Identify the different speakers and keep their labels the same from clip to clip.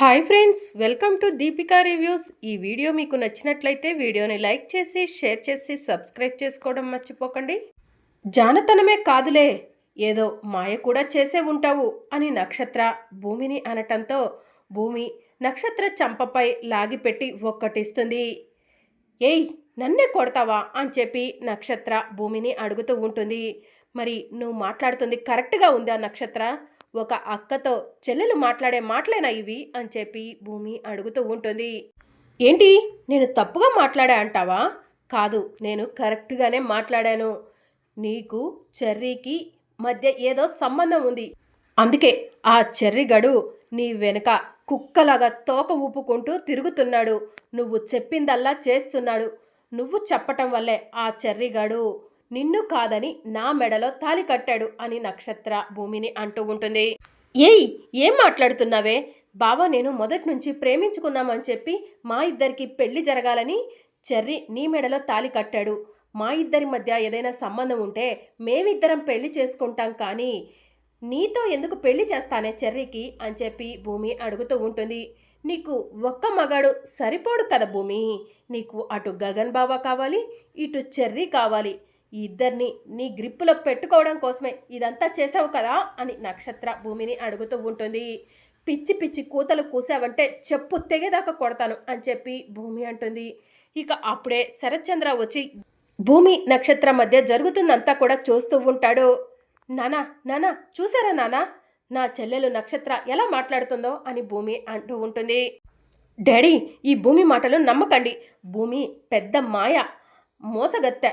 Speaker 1: Hi friends welcome to Deepika reviews. ఈ video మీకు నచ్చినట్లయితే వీడియోని లైక్ చేసి షేర్ చేసి సబ్స్క్రైబ్ చేసుకోవడం మర్చిపోకండి. జానతనమే కాదులే ఏదో మాయ కూడా చేసే ఉంటావు అని నక్షత్ర భూమిని అనటంతో భూమి నక్షత్ర చంపపై లాగిపెట్టి ఒక్కటిస్తుంది. ఏయ్ నన్నే కొడతావా అని చెప్పి నక్షత్ర భూమిని అడుగుతూ ఉంటుంది. మరి నువ్వు మాట్లాడుతుంది కరెక్ట్గా ఉందా నక్షత్ర? ఒక అక్కతో చెల్లెలు మాట్లాడే మాటలేనా ఇవి? అని చెప్పి భూమి అడుగుతూ ఉంటుంది. ఏంటి? నేను తప్పుగా మాట్లాడా అంటావా? కాదు నేను కరెక్ట్గానే మాట్లాడాను. నీకు చెర్రీకి మధ్య ఏదో సంబంధం ఉంది. అందుకే ఆ చెర్రిగడు నీ వెనుక కుక్కలాగా తోక ఊపుకుంటూ తిరుగుతున్నాడు. నువ్వు చెప్పిందల్లా చేస్తున్నాడు. నువ్వు చెప్పటం వల్లే ఆ చెర్రిగాడు నిన్ను కాదని నా మెడలో తాలి కట్టాడు అని నక్షత్ర భూమిని అంటూ ఉంటుంది. ఏయ్ ఏం మాట్లాడుతున్నావే? బావ నేను మొదటి నుంచి ప్రేమించుకున్నామని చెప్పి మా ఇద్దరికి పెళ్ళి జరగాలని చెర్రి నీ మెడలో తాలి కట్టాడు. మా ఇద్దరి మధ్య ఏదైనా సంబంధం ఉంటే మేమిద్దరం పెళ్ళి చేసుకుంటాం కానీ నీతో ఎందుకు పెళ్ళి చేస్తానే చెర్రికి అని చెప్పి భూమి అడుగుతూ ఉంటుంది. నీకు ఒక్క మగాడు సరిపోడు కదా భూమి. నీకు అటు గగన్ బాబా కావాలి ఇటు చెర్రీ కావాలి. ఈ ఇద్దరిని నీ గ్రిప్పులో పెట్టుకోవడం కోసమే ఇదంతా చేసావు కదా అని నక్షత్ర భూమిని అడుగుతూ ఉంటుంది. పిచ్చి పిచ్చి కూతలు కూసావంటే చెప్పు తెగేదాకా కొడతాను అని చెప్పి భూమి అంటుంది. ఇక అప్పుడే శరత్చంద్ర వచ్చి భూమి నక్షత్ర మధ్య జరుగుతుందంతా కూడా చూస్తూ ఉంటాడు. నానా నానా చూసారా నానా? నా చెల్లెలు నక్షత్ర ఎలా మాట్లాడుతుందో అని భూమి అంటూ ఉంటుంది. డాడీ ఈ భూమి మాటలు నమ్మకండి. భూమి పెద్ద మాయ మోసగత్తె.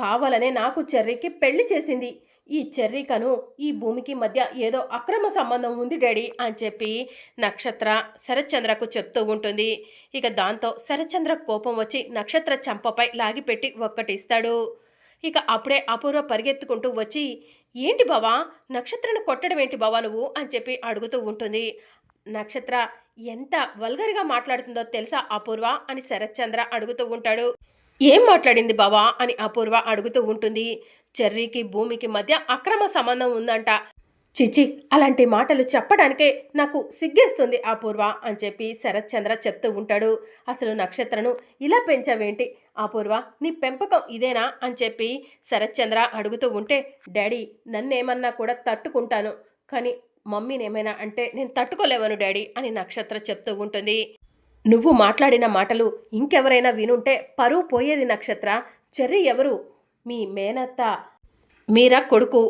Speaker 1: కావాలనే నాకు చెర్రీకి పెళ్ళి చేసింది. ఈ చెర్రికను ఈ భూమికి మధ్య ఏదో అక్రమ సంబంధం ఉంది డాడీ అని చెప్పి నక్షత్ర శరత్చంద్రకు చెప్తూ ఉంటుంది. ఇక దాంతో శరత్చంద్ర కోపం వచ్చి నక్షత్ర చంపపై లాగిపెట్టి ఒక్కటిస్తాడు. ఇక అప్పుడే అపూర్వ పరిగెత్తుకుంటూ వచ్చి ఏంటి బావా? నక్షత్రను కొట్టడం ఏంటి బావా నువ్వు? అని చెప్పి అడుగుతూ ఉంటుంది. నక్షత్ర ఎంత వల్గర్గా మాట్లాడుతుందో తెలుసా అపూర్వ? అని శరత్చంద్ర అడుగుతూ ఉంటాడు. ఏం మాట్లాడింది బావా? అని అపూర్వ అడుగుతూ ఉంటుంది. చెర్రీకి భూమికి మధ్య అక్రమ సంబంధం ఉందంట. చిచి అలాంటి మాటలు చెప్పడానికే నాకు సిగ్గేస్తుంది అపూర్వ అని చెప్పి శరత్చంద్ర చెప్తూ ఉంటాడు. అసలు నక్షత్రను ఇలా పెంచావేంటి? అపూర్వ నీ పెంపకం ఇదేనా? అని చెప్పి శరత్చంద్ర అడుగుతూ ఉంటే డాడీ నన్నేమన్నా కూడా తట్టుకుంటాను. కానీ మమ్మీనేమైనా అంటే నేను తట్టుకోలేవను డాడీ అని నక్షత్ర చెప్తూ ఉంటుంది. నువ్వు మాట్లాడిన మాటలు ఇంకెవరైనా వినుంటే పరువు పోయేది నక్షత్ర చెర్రి ఎవరు? మీ మేనత్త. మీరా కొడుకు?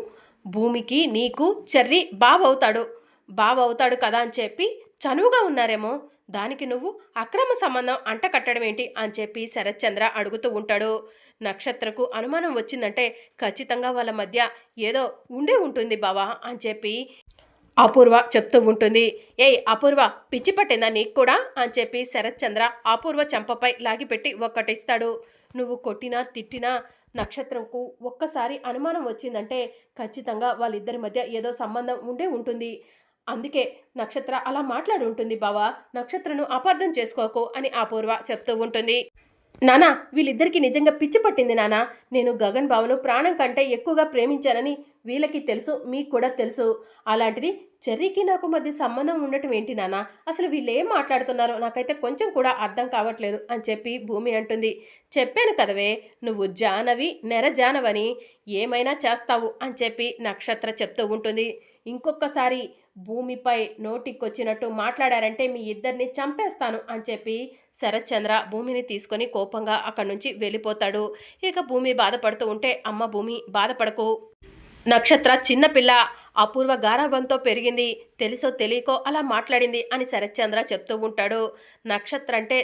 Speaker 1: భూమికి నీకు చెర్రి బావవుతాడు. బావవుతాడు కదా అని చెప్పి చనువుగా ఉన్నారేమో? దానికి నువ్వు అక్రమ సంబంధం అంట కట్టడం ఏంటి అని చెప్పి శరత్చంద్ర అడుగుతూ ఉంటాడు. నక్షత్రకు అనుమానం వచ్చిందంటే ఖచ్చితంగా వాళ్ళ మధ్య ఏదో ఉండే ఉంటుంది బావా అని చెప్పి అపూర్వ చెప్తూ ఉంటుంది. ఏయ్ అపూర్వ పిచ్చి పట్టిందా నీకు కూడా? అని చెప్పి శరత్చంద్ర అపూర్వ చెంపపై లాగిపెట్టి ఒక్కటిస్తాడు. నువ్వు కొట్టినా తిట్టినా నక్షత్రంకు ఒక్కసారి అనుమానం వచ్చిందంటే ఖచ్చితంగా వాళ్ళిద్దరి మధ్య ఏదో సంబంధం ఉండే ఉంటుంది. అందుకే నక్షత్ర అలా మాట్లాడి ఉంటుంది బావా. నక్షత్రను అపార్థం చేసుకోకు అని అపూర్వ చెప్తూ ఉంటుంది. నానా వీళ్ళిద్దరికీ నిజంగా పిచ్చి పట్టింది నానా. నేను గగన్ బావను ప్రాణం కంటే ఎక్కువగా ప్రేమించానని వీళ్ళకి తెలుసు మీకు కూడా తెలుసు. అలాంటిది చెర్రీకి నాకు మధ్య సంబంధం ఉండటం ఏంటి నానా? అసలు వీళ్ళు ఏం మాట్లాడుతున్నారో? నాకైతే కొంచెం కూడా అర్థం కావట్లేదు అని చెప్పి భూమి అంటుంది. చెప్పాను కదవే నువ్వు జానవి నెర జానవని ఏమైనా చేస్తావు అని చెప్పి నక్షత్ర చెప్తూ ఉంటుంది. ఇంకొకసారి భూమిపై నోటికొచ్చినట్టు మాట్లాడారంటే మీ ఇద్దరిని చంపేస్తాను అని చెప్పి శరత్చంద్ర భూమిని తీసుకొని కోపంగా అక్కడి నుంచి వెళ్ళిపోతాడు. ఇక భూమి బాధపడుతూ ఉంటే అమ్మ భూమి బాధపడకు. నక్షత్ర చిన్నపిల్ల అపూర్వ గారాభంతో పెరిగింది. తెలుసో తెలియకో అలా మాట్లాడింది అని శరత్చంద్ర చెప్తూ ఉంటాడు. నక్షత్ర అంటే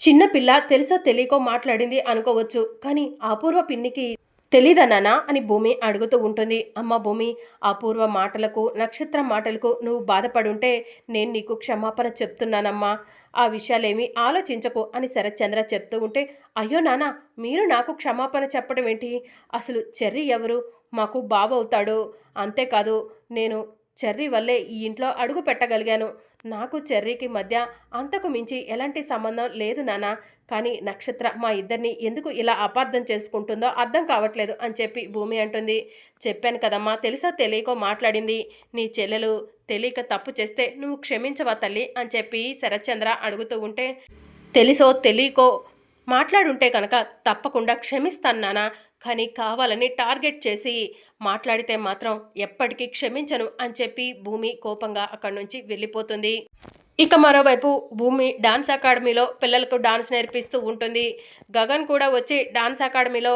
Speaker 1: చిన్నపిల్ల తెలుసో తెలియకో మాట్లాడింది అనుకోవచ్చు. కానీ అపూర్వ పిన్నికి తెలీదన్నానా అని భూమి అడుగుతూ ఉంటుంది. అమ్మ భూమి అపూర్వ మాటలకు నక్షత్ర మాటలకు నువ్వు బాధపడుంటే నేను నీకు క్షమాపణ చెప్తున్నానమ్మా. ఆ విషయాలేమీ ఆలోచించకు అని శరత్చంద్ర చెప్తూ ఉంటే అయ్యో నానా మీరు నాకు క్షమాపణ చెప్పడం ఏంటి? అసలు చెర్రీ ఎవరు? మాకు బాబు అవుతాడు అంతేకాదు నేను చెర్రీ వల్లే ఈ ఇంట్లో అడుగు పెట్టగలిగాను. నాకు చెర్రీకి మధ్య అంతకు మించి ఎలాంటి సంబంధం లేదు నాన్న. కానీ నక్షత్ర మా ఇద్దరిని ఎందుకు ఇలా అపార్థం చేసుకుంటుందో అర్థం కావట్లేదు అని చెప్పి భూమి అంటుంది. చెప్పాను కదమ్మా తెలుసో తెలియకో మాట్లాడింది. నీ చెల్లెలు తెలియక తప్పు చేస్తే నువ్వు క్షమించవా తల్లి అని చెప్పి శరత్చంద్ర అడుగుతూ ఉంటే తెలుసో తెలియకో మాట్లాడుంటే కనుక తప్పకుండా క్షమిస్తాను నానా కానీ కావాలని టార్గెట్ చేసి మాట్లాడితే మాత్రం ఎప్పటికీ క్షమించను అని చెప్పి భూమి కోపంగా అక్కడి నుంచి వెళ్ళిపోతుంది. ఇక మరోవైపు భూమి డాన్స్ అకాడమీలో పిల్లలకు డాన్స్ నేర్పిస్తూ ఉంటుంది. గగన్ కూడా వచ్చి డాన్స్ అకాడమీలో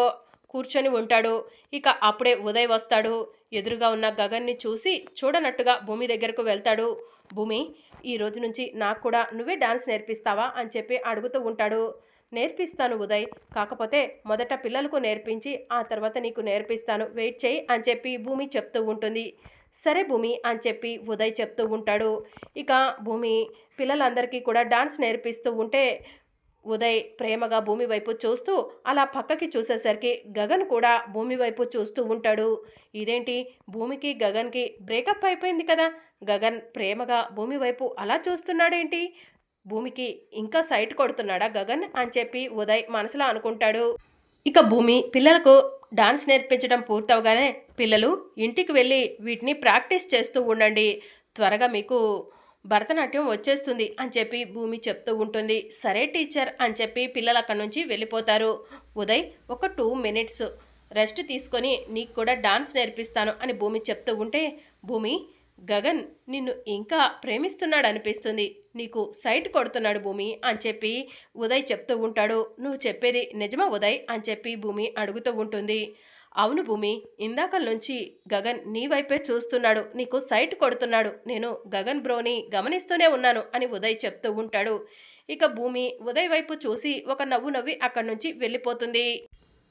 Speaker 1: కూర్చొని ఉంటాడు. ఇక అప్పుడే ఉదయ్ వస్తాడు. ఎదురుగా ఉన్న గగన్ని చూసి చూడనట్టుగా భూమి దగ్గరకు వెళ్తాడు. భూమి ఈ రోజు నుంచి నాకు కూడా నువ్వే డాన్స్ నేర్పిస్తావా? అని చెప్పి అడుగుతూ ఉంటాడు. నేర్పిస్తాను ఉదయ్. కాకపోతే మొదట పిల్లలకు నేర్పించి ఆ తర్వాత నీకు నేర్పిస్తాను. వెయిట్ చేయి అని చెప్పి భూమి చెప్తూ ఉంటుంది. సరే భూమి అని చెప్పి ఉదయ్ చెప్తూ ఉంటాడు. ఇక భూమి పిల్లలందరికీ కూడా డాన్స్ నేర్పిస్తూ ఉంటే ఉదయ్ ప్రేమగా భూమి వైపు చూస్తూ అలా పక్కకి చూసేసరికి గగన్ కూడా భూమి వైపు చూస్తూ ఉంటాడు. ఇదేంటి? భూమికి గగన్కి బ్రేకప్ అయిపోయింది కదా. గగన్ ప్రేమగా భూమి వైపు అలా చూస్తున్నాడేంటి? భూమికి ఇంకా సైట్ కొడుతున్నాడా గగన్ అని చెప్పి ఉదయ్ మనసులో అనుకుంటాడు. ఇక భూమి పిల్లలకు డాన్స్ నేర్పించడం పూర్తవగానే పిల్లలు ఇంటికి వెళ్ళి వీటిని ప్రాక్టీస్ చేస్తూ ఉండండి. త్వరగా మీకు భరతనాట్యం వచ్చేస్తుంది అని చెప్పి భూమి చెప్తూ ఉంటుంది. సరే టీచర్ అని చెప్పి పిల్లలు అక్కడి నుంచి వెళ్ళిపోతారు. ఉదయ్ ఒక టూ మినిట్స్ రెస్ట్ తీసుకొని నీకు కూడా డాన్స్ నేర్పిస్తాను అని భూమి చెప్తూ ఉంటే భూమి గగన్ నిన్ను ఇంకా ప్రేమిస్తున్నాడు అనిపిస్తుంది నీకు సైట్ కొడుతున్నాడు భూమి అని చెప్పి ఉదయ్ చెప్తూ ఉంటాడు. నువ్వు చెప్పేది నిజమా ఉదయ్ అని చెప్పి భూమి అడుగుతూ ఉంటుంది. అవును భూమి ఇందాకల నుంచి గగన్ నీ వైపే చూస్తున్నాడు. నీకు సైట్ కొడుతున్నాడు. నేను గగన్ బ్రోని గమనిస్తూనే ఉన్నాను అని ఉదయ్ చెప్తూ ఉంటాడు. ఇక భూమి ఉదయ్ వైపు చూసి ఒక నవ్వు నవ్వి అక్కడి నుంచి వెళ్ళిపోతుంది.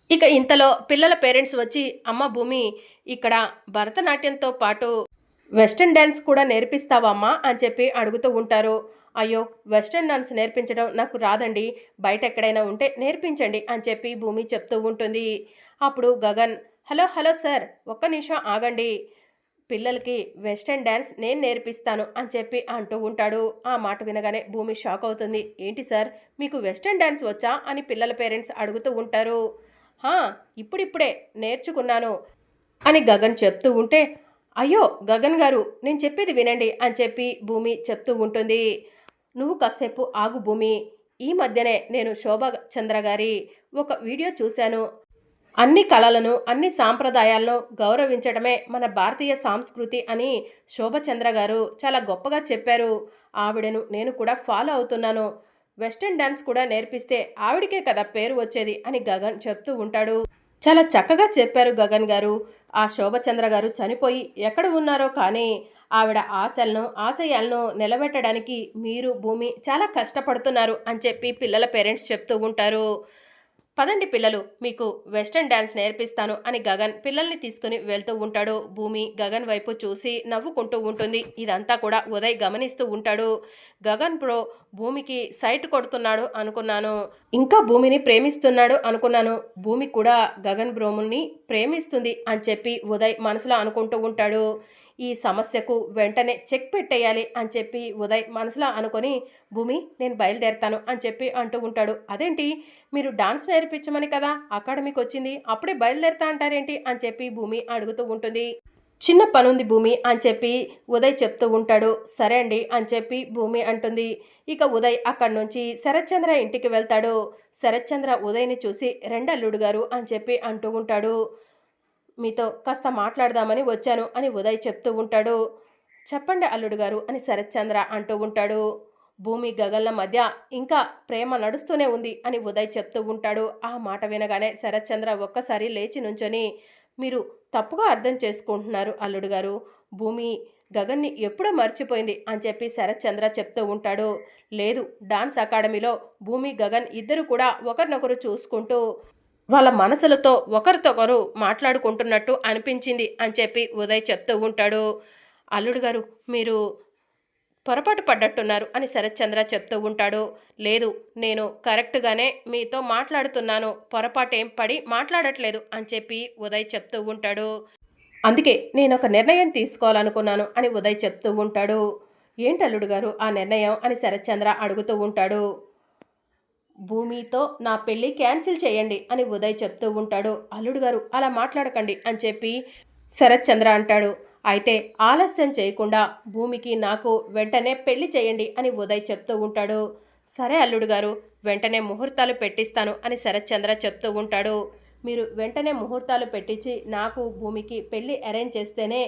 Speaker 1: ఇక ఇంతలో పిల్లల పేరెంట్స్ వచ్చి అమ్మ భూమి ఇక్కడ భరతనాట్యంతో పాటు వెస్ట్రన్ డ్యాన్స్ కూడా నేర్పిస్తావమ్మా అని చెప్పి అడుగుతూ ఉంటారు. అయ్యో వెస్ట్రన్ డాన్స్ నేర్పించడం నాకు రాదండి. బయట ఎక్కడైనా ఉంటే నేర్పించండి అని చెప్పి భూమి చెప్తూ ఉంటుంది. అప్పుడు గగన్ హలో హలో సార్ ఒక్క నిమిషం ఆగండి. పిల్లలకి వెస్ట్రన్ డ్యాన్స్ నేను నేర్పిస్తాను అని చెప్పి అంటూ ఉంటాడు. ఆ మాట వినగానే భూమి షాక్ అవుతుంది. ఏంటి సార్ మీకు వెస్ట్రన్ డ్యాన్స్ వచ్చా? అని పిల్లల పేరెంట్స్ అడుగుతూ ఉంటారు. ఇప్పుడిప్పుడే నేర్చుకున్నాను అని గగన్ చెప్తూ ఉంటే అయ్యో గగన్ గారు నేను చెప్పేది వినండి అని చెప్పి భూమి చెప్తూ ఉంటుంది. నువ్వు కాసేపు ఆగు భూమి. ఈ మధ్యనే నేను శోభా చంద్ర గారి ఒక వీడియో చూశాను. అన్ని కళలను అన్ని సాంప్రదాయాలను గౌరవించడమే మన భారతీయ సంస్కృతి అని శోభచంద్ర గారు చాలా గొప్పగా చెప్పారు. ఆవిడను నేను కూడా ఫాలో అవుతున్నాను. వెస్టర్న్ డ్యాన్స్ కూడా నేర్పిస్తే ఆవిడకే కదా పేరు వచ్చేది అని గగన్ చెప్తూ ఉంటాడు. చాలా చక్కగా చెప్పారు గగన్ గారు. ఆ శోభచంద్ర గారు చనిపోయి ఎక్కడ ఉన్నారో కానీ ఆవిడ ఆశలను ఆశయాలను నిలబెట్టడానికి మీరు భూమి చాలా కష్టపడుతున్నారు అని చెప్పి పిల్లల పేరెంట్స్ చెప్తూ ఉంటారు. పదండి పిల్లలు మీకు వెస్టర్న్ డ్యాన్స్ నేర్పిస్తాను అని గగన్ పిల్లల్ని తీసుకుని వెళ్తూ ఉంటాడు. భూమి గగన్ వైపు చూసి నవ్వుకుంటూ ఉంటుంది. ఇదంతా కూడా ఉదయ్ గమనిస్తూ ఉంటాడు. గగన్ బ్రో భూమికి సైట్ కొడుతున్నాడు అనుకున్నాను. ఇంకా భూమిని ప్రేమిస్తున్నాడు అనుకున్నాను. భూమి కూడా గగన్ బ్రోముని ప్రేమిస్తుంది అని చెప్పి ఉదయ్ మనసులో అనుకుంటూ ఉంటాడు. ఈ సమస్యకు వెంటనే చెక్ పెట్టేయాలి అని చెప్పి ఉదయ్ మనసులో అనుకొని భూమి నేను బయలుదేరతాను అని చెప్పి అంటూ ఉంటాడు. అదేంటి? మీరు డాన్స్ నేర్పించమని కదా? అకాడమీకి వచ్చింది. అప్పుడే బయలుదేరుతా అంటారేంటి? అని చెప్పి భూమి అడుగుతూ ఉంటుంది. చిన్న పనుంది భూమి అని చెప్పి ఉదయ్ చెప్తూ ఉంటాడు. సరే అండి అని చెప్పి భూమి అంటుంది. ఇక ఉదయ్ అక్కడి నుంచి శరత్చంద్ర ఇంటికి వెళ్తాడు. శరత్చంద్ర ఉదయ్ని చూసి రెండల్లుడు గారు అని చెప్పి అంటూ ఉంటాడు. మీతో కాస్త మాట్లాడదామని వచ్చాను అని ఉదయ్ చెప్తూ ఉంటాడు. చెప్పండి అల్లుడు గారు అని శరత్చంద్ర అంటూ ఉంటాడు. భూమి గగన్ల మధ్య ఇంకా ప్రేమ నడుస్తూనే ఉంది అని ఉదయ్ చెప్తూ ఉంటాడు. ఆ మాట వినగానే శరత్చంద్ర ఒక్కసారి లేచి నుంచొని మీరు తప్పుగా అర్థం చేసుకుంటున్నారు అల్లుడు గారు. భూమి గగన్ని ఎప్పుడో మర్చిపోయింది అని చెప్పి శరత్చంద్ర చెప్తూ ఉంటాడు. లేదు డాన్స్ అకాడమీలో భూమి గగన్ ఇద్దరు కూడా ఒకరినొకరు చూసుకుంటూ వాళ్ళ మనసులతో ఒకరితొకరు మాట్లాడుకుంటున్నట్టు అనిపించింది అని చెప్పి ఉదయ్ చెప్తూ ఉంటాడు. అల్లుడు గారు మీరు పొరపాటు పడ్డట్టున్నారు అని శరత్చంద్ర చెప్తూ ఉంటాడు. లేదు నేను కరెక్ట్గానే మీతో మాట్లాడుతున్నాను పొరపాటేం పడి మాట్లాడట్లేదు అని చెప్పి ఉదయ్ చెప్తూ ఉంటాడు. అందుకే నేను ఒక నిర్ణయం తీసుకోవాలనుకున్నాను అని ఉదయ్ చెప్తూ ఉంటాడు. ఏంటి అల్లుడు గారు ఆ నిర్ణయం అని శరత్చంద్ర అడుగుతూ ఉంటాడు. భూమితో నా పెళ్ళి క్యాన్సిల్ చేయండి అని ఉదయ్ చెప్తూ ఉంటాడు. అల్లుడు గారు అలా మాట్లాడకండి అని చెప్పి శరత్చంద్ర అంటాడు. అయితే ఆలస్యం చేయకుండా భూమికి నాకు వెంటనే పెళ్ళి చేయండి అని ఉదయ్ చెప్తూ ఉంటాడు. సరే అల్లుడు గారు వెంటనే ముహూర్తాలు పెట్టిస్తాను అని శరత్చంద్ర చెప్తూ ఉంటాడు. మీరు వెంటనే ముహూర్తాలు పెట్టించి నాకు భూమికి పెళ్ళి అరేంజ్ చేస్తేనే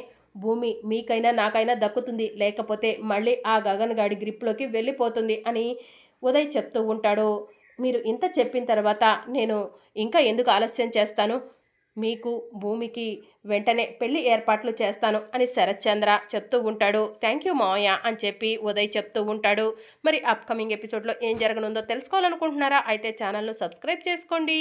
Speaker 1: భూమి మీకైనా నాకైనా దక్కుతుంది. లేకపోతే మళ్ళీ ఆ గగన్ గాడి గ్రిప్లోకి వెళ్ళిపోతుంది అని ఉదయ్ చెప్తూ ఉంటాడు. మీరు ఇంత చెప్పిన తర్వాత నేను ఇంకా ఎందుకు ఆలస్యం చేస్తాను? మీకు భూమికి వెంటనే పెళ్ళి ఏర్పాట్లు చేస్తాను అని శరత్చంద్ర చెప్తూ ఉంటాడు. థ్యాంక్ యూ మావయ్య అని చెప్పి ఉదయ్ చెప్తూ ఉంటాడు. మరి అప్కమింగ్ ఎపిసోడ్లో ఏం జరగనుందో తెలుసుకోవాలనుకుంటున్నారా? అయితే ఛానల్ను సబ్స్క్రైబ్ చేసుకోండి.